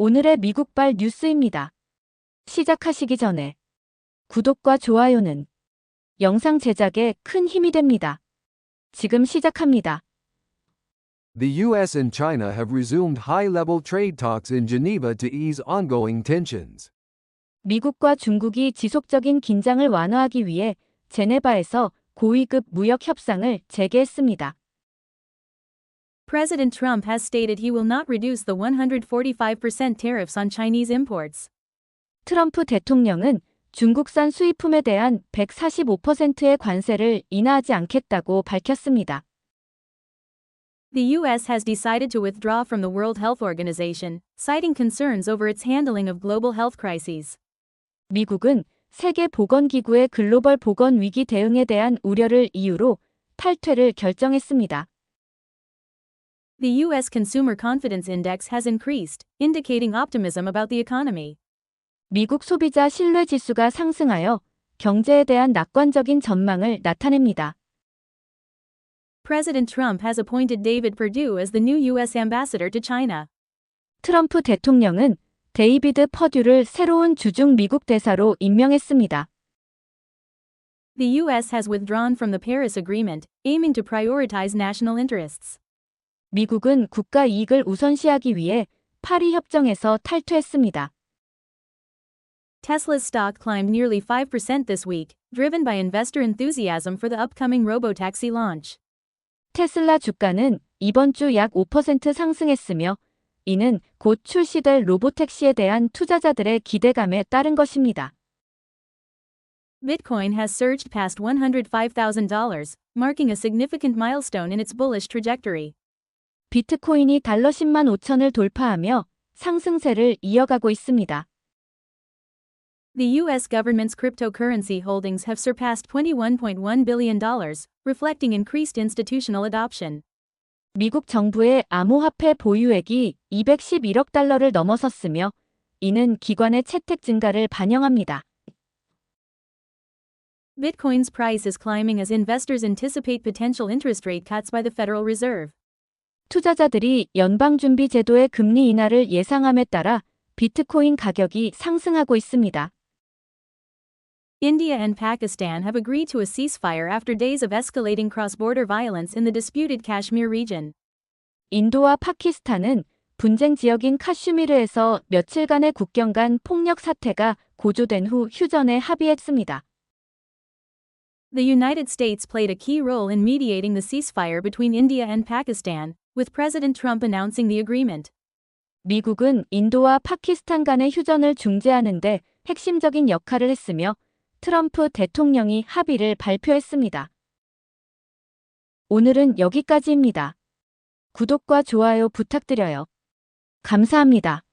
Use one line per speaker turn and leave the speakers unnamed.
오늘의 미국발 뉴스입니다. 시작하시기 전에 구독과 좋아요는 영상 제작에 큰 힘이 됩니다. 지금 시작합니다.
The U.S. and China have resumed high level trade talks in Geneva to ease ongoing tensions.
미국과 중국이 지속적인 긴장을 완화하기 위해 제네바에서 고위급 무역 협상을 재개했습니다.
President Trump has stated he will not reduce the 145% tariffs on Chinese imports.
트럼프 대통령은 중국산 수입품에 대한 145%의 관세를 인하하지 않겠다고 밝혔습니다.
The U.S. has decided to withdraw from the World Health Organization, citing concerns over its handling of global health crises.
미국은 세계 보건기구의 글로벌 보건 위기 대응에 대한 우려를 이유로 탈퇴를 결정했습니다.
The U.S. Consumer Confidence Index has increased, indicating optimism about the economy.
미국 소비자 신뢰 지수가 상승하여 경제에 대한 낙관적인 전망을 나타냅니다.
President Trump has appointed David Perdue as the new U.S. ambassador to China.
트럼프 대통령은 데이비드 퍼듀를 새로운 주중 미국 대사로 임명했습니다.
The U.S. has withdrawn from the Paris Agreement, aiming to prioritize national interests.
미국은 국가 이익을 우선시하기 위해 파리 협정에서 탈퇴했습니다.
Tesla's stock climbed nearly 5% this week, driven by investor enthusiasm for the upcoming robotaxi launch.
테슬라 주가는 이번 주 약 5% 상승했으며 이는 곧 출시될 로보택시에 대한 투자자들의 기대감에 따른 것입니다.
Bitcoin has surged past $105,000, marking a significant milestone in its bullish trajectory.
비트코인이 달러 10만 5천을 돌파하며 상승세를 이어가고 있습니다.
The U.S. government's cryptocurrency holdings have surpassed $21.1 billion, reflecting increased institutional adoption.
미국 정부의 암호화폐 보유액이 211억 달러를 넘어섰으며 이는 기관의 채택 증가를 반영합니다.
Bitcoin's price is climbing as investors anticipate potential interest rate cuts by the Federal Reserve.
투자자들이 연방준비제도의 금리 인하를 예상함에 따라 비트코인 가격이 상승하고 있습니다.
India and Pakistan have agreed to a ceasefire after days of escalating cross border violence in the disputed Kashmir region.
인도와 파키스탄은 분쟁 지역인 카슈미르에서 며칠간의 국경 간 폭력 사태가 고조된 후 휴전에 합의했습니다.
The United States played a key role in mediating the ceasefire between India and Pakistan, with President Trump announcing the agreement.
미국은 인도와 파키스탄 간의 휴전을 중재하는 데 핵심적인 역할을 했으며 트럼프 대통령이 합의를 발표했습니다. 오늘은 여기까지입니다. 구독과 좋아요 부탁드려요. 감사합니다.